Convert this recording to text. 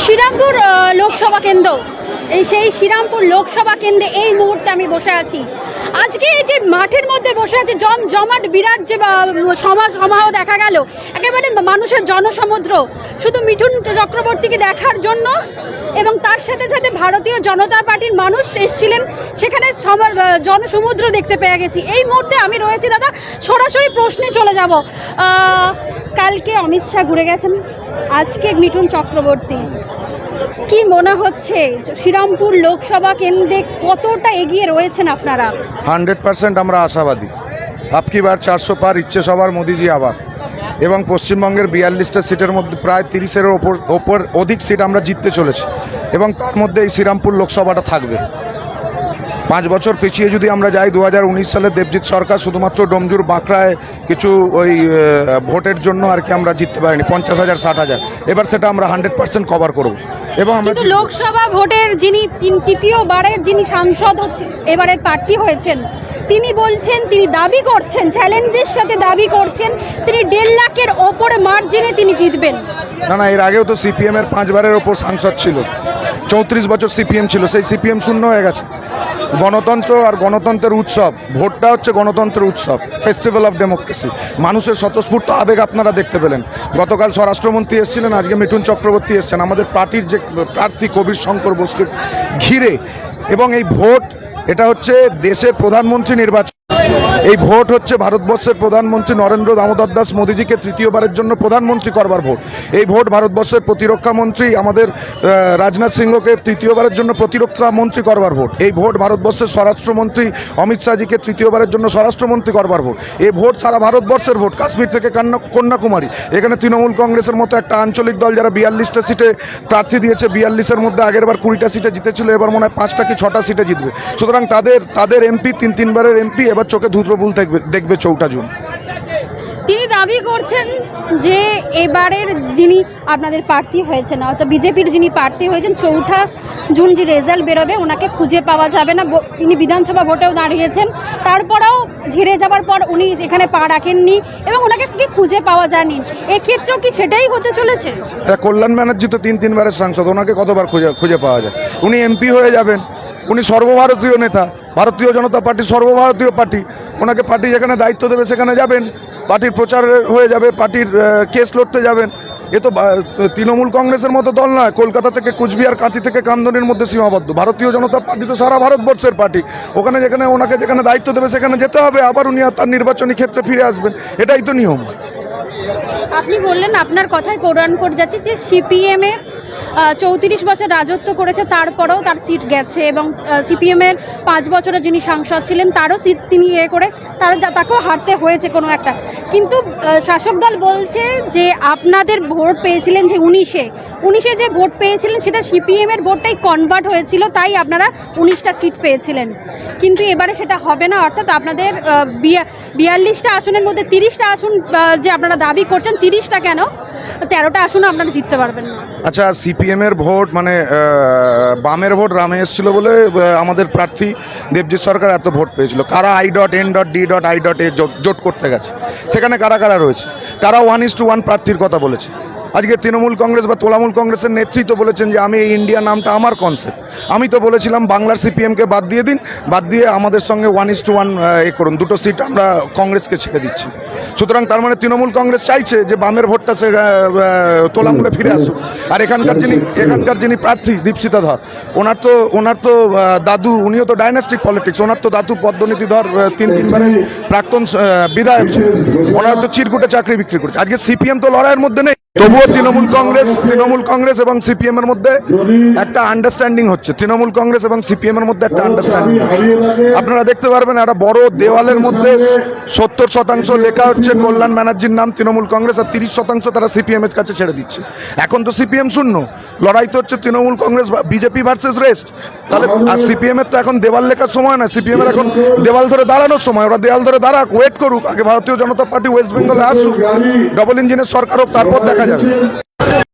শ্রীরামপুর লোকসভা কেন্দ্র। সেই শ্রীরামপুর লোকসভা কেন্দ্রে এই মুহূর্তে আমি বসে আছি। আজকে এই যে মাঠের মধ্যে বসে আছে, জম, জমাট বিরাট যে সমাজ সমাহ দেখা গেল, একেবারে মানুষের জনসমুদ্র। শুধু মিঠুন চক্রবর্তীকে দেখার জন্য এবং তার সাথে সাথে ভারতীয় জনতা পার্টির মানুষ এসেছিলেন, সেখানে সমর- জনসমুদ্র দেখতে পেয়ে গেছি। এই মুহূর্তে আমি রয়েছি, দাদা, সরাসরি প্রশ্নে চলে যাব। কালকে অমিত শাহ ঘুরে গেছেন, আজকে মিঠুন চক্রবর্তী। কি মনে হচ্ছে? শ্রীরামপুর লোকসভা কেন্দ্রে কতটা এগিয়ে রয়েছেন আপনারা? হান্ড্রেড পার্সেন্ট আমরা আশাবাদী। আপকি বার চারশো পার, ইচ্ছে সবার মোদিজি আবার। এবং পশ্চিমবঙ্গের বিয়াল্লিশটা সিটের মধ্যে প্রায় তিরিশের ওপর ওপর অধিক সিট আমরা জিততে চলেছি। এবং তার মধ্যে এই শ্রীরামপুর লোকসভাটা থাকবে। পাঁচ বছর পিছিয়ে যদি আমরা যাই দু হাজার উনিশ সালে দেবজিৎ সরকার শুধুমাত্র ডোমজুর বাঁকড়ায় কিছু ওই ভোটের জন্য আর কি আমরা জিততে পারিনি পঞ্চাশ হাজার ষাট হাজার। এবার সেটা আমরা হান্ড্রেড পার্সেন্ট কভার করব। এবং আমরা লোকসভা ভোটের যিনি তৃতীয়বারের যিনি সাংসদ হচ্ছে এবারের প্রার্থী হয়েছেন তিনি বলছেন তিনি দাবি করছেন চ্যালেঞ্জের সাথে দাবি করছেন তিনি দেড় লাখের ওপরে মার্জিনে তিনি জিতবেন। না না এর আগেও তো সিপিএম এর পাঁচবারের ওপর সাংসদ ছিল। চৌত্রিশ বছর সিপিএম ছিল সেই সিপিএম শূন্য হয়ে গেছে। গণতন্ত্র আর গণতন্ত্রের উৎসব, ভোটটা হচ্ছে গণতন্ত্রের উৎসব ফেস্টিভ্যাল অফ ডেমোক্রেসি মানুষের স্বতঃস্ফূর্ত আবেগ আপনারা দেখতে পেলেন। গতকাল স্বরাষ্ট্রমন্ত্রী এসেছিলেন, আজকে মিঠুন চক্রবর্তী এসছেন। আমাদের পার্টির যে, প্রার্থী কবির শঙ্কর বোসকে ঘিরে এবং এই ভোট, এটা হচ্ছে দেশের প্রধানমন্ত্রী নির্বাচন এই ভোট হচ্ছে ভারতবর্ষের প্রধানমন্ত্রী নরেন্দ্র দামোদর দাস মোদীজিকে তৃতীয়বারের জন্য প্রধানমন্ত্রী করবার ভোট। এই ভোট ভারতবর্ষের প্রতিরক্ষা মন্ত্রী আমাদের রাজনাথ সিংহকে তৃতীয়বারের জন্য প্রতিরক্ষা মন্ত্রী করবার ভোট। এই ভোট ভারতবর্ষের স্বরাষ্ট্রমন্ত্রী অমিত শাহজিকে তৃতীয়বারের জন্য স্বরাষ্ট্রমন্ত্রী করবার ভোট। এই ভোট সারা ভারতবর্ষের ভোট। কাশ্মীর থেকে কন্যাকুমারী। এখানে তৃণমূল কংগ্রেসের মতো একটা আঞ্চলিক দল যারা বিয়াল্লিশটা সিটে প্রার্থী দিয়েছে, বিয়াল্লিশের মধ্যে আগেরবার কুড়িটা সিটে জিতেছিল, এবার মনে হয় পাঁচটা কি ছটা সিটে জিতবে। সুতরাং তাদের তাদের এমপি, তিন, তিনবারের এমপি, এবার চোখে ধুদ্রবুল দেখবে দেখবে চৌঠা জুন। তিনি দাবি করছেন যে এবারের যিনি আপনাদের প্রার্থী হয়েছেন অর্থাৎ বিজেপির যিনি প্রার্থী হয়েছেন চৌঠা জুন যে রেজাল্ট বেরোবে ওনাকে খুঁজে পাওয়া যাবে না। তিনি বিধানসভা ভোটেও দাঁড়িয়েছেন। তারপরেও ঝিরে যাওয়ার পর উনি এখানে পা রাখেননি এবং ওনাকে কি খুঁজে পাওয়া যায়নি। এক্ষেত্রেও কি সেটাই হতে চলেছে? কল্যাণ ব্যানার্জি তো তিন তিনবারের সাংসদ ওনাকে কতবার খুঁজে খুঁজে পাওয়া যায়? উনি এমপি হয়ে যাবেন উনি সর্বভারতীয় নেতা ভারতীয় জনতা পার্টি সর্বভারতীয় পার্টি। ওনাকে পার্টি যেখানে দায়িত্ব দেবে সেখানে যাবেন, পার্টির প্রচার হয়ে যাবে, পার্টির কেস লড়তে যাবেন। এ তো তৃণমূল কংগ্রেসের মতো দল নয়, কলকাতা থেকে কুচবিহার, কাঁথি থেকে কামদনির মধ্যে সীমাবদ্ধ। ভারতীয় জনতা পার্টি তো সারা ভারতবর্ষের পার্টি। ওখানে যেখানে ওনাকে যেখানে দায়িত্ব দেবে সেখানে যেতে হবে, আবার উনি তার নির্বাচনী ক্ষেত্রে ফিরে আসবেন। এটাই তো নিয়ম। আপনি বললেন আপনার কথায় কোরআন করে যাচ্ছে যে সিপিএমে চৌত্রিশ বছর রাজত্ব করেছে, তারপরেও তার সিট গেছে এবং সিপিএমের পাঁচ বছরের যিনি সাংসদ ছিলেন, তারও সিট তিনি ইয়ে করে, তার তাকেও হারতে হয়েছে কোনো একটা। কিন্তু শাসক দল বলছে যে আপনাদের ভোট পেয়েছিলেন যে উনিশে। উনিশে যে ভোট পেয়েছিলেন, সেটা সিপিএমের ভোটটাই কনভার্ট হয়েছিল, তাই আপনারা উনিশটা সিট পেয়েছিলেন। কিন্তু এবারে সেটা হবে না, অর্থাৎ আপনাদের বিয়া- বিয়াল্লিশটা আসনের মধ্যে তিরিশটা আসন যে আপনারা দাবি করছেন, তিরিশটা কেন? তেরোটা আসনও আপনারা জিততে পারবেন না। আচ্ছা সিপিএম এর ভোট মানে বামের ভোট রামে এসেছিল বলে আমাদের প্রার্থী দেবজিৎ সরকার এত ভোট পেয়েছিল। কারা I dot N dot D dot I dot A জোট করতে গেছে? সেখানে কারা কারা রয়েছে? কারা ওয়ান ইস টু ওয়ান প্রার্থীর কথা বলেছে। আজকে তৃণমূল কংগ্রেস বা তোলামূল কংগ্রেসের নেতৃত্ব বলেছেন যে আমি এই ইন্ডিয়া নামটা আমার কনসেপ্ট আমি তো বলেছিলাম বাংলার সিপিএমকে বাদ দিয়ে দিন, বাদ দিয়ে আমাদের সঙ্গে ওয়ান ইস টু ওয়ান এ করুন। দুটো সিট আমরা কংগ্রেসকে ছেড়ে দিচ্ছি। সুতরাং তার মানে তৃণমূল কংগ্রেস চাইছে যে বামের ভোটটা সে তোলামূলে ফিরে আসুক। আর এখানকার যিনি এখানকার যিনি প্রার্থী দীপশিতা ধর, ওনার তো ওনার তো দাদু, উনিও তো ডাইনাস্টিক পলিটিক্স ওনার তো দাদু পদ্মনীতি ধর তিন তিনবারের প্রাক্তন বিধায়ক ওনার তো চিরকুটে চাকরি বিক্রি করছে। আজকে সিপিএম তো লড়াইয়ের মধ্যে নেই। তবুও তৃণমূল কংগ্রেস তৃণমূল কংগ্রেস এবং সিপিএম এর মধ্যে একটা আন্ডারস্ট্যান্ডিং হচ্ছে। তৃণমূল কংগ্রেস এবং সিপিএম এর মধ্যে একটা আন্ডারস্ট্যান্ডিং আপনারা দেখতে পারবেন একটা বড় দেওয়ালের মধ্যে সত্তর শতাংশ লেখা হচ্ছে, কল্যাণ ব্যানার্জির নাম তৃণমূল কংগ্রেস আর তিরিশ শতাংশ তারা সিপিএম এর কাছে ছেড়ে দিচ্ছে। এখন তো সিপিএম শূন্য। লড়াই তো হচ্ছে Trinamool Congress BJP versus rest তাহলে আর সিপিএম এর তো এখন দেওয়াল লেখার সময় না সিপিএম এর এখন দেওয়াল ধরে দাঁড়ানোর সময়। ওরা দেওয়াল ধরে দাঁড়াক ওয়েট করুক। আগে ভারতীয় জনতা পার্টি ওয়েস্ট বেঙ্গলে আসুক। ডবল ইঞ্জিনের সরকার হোক তারপর দেখা যাবে।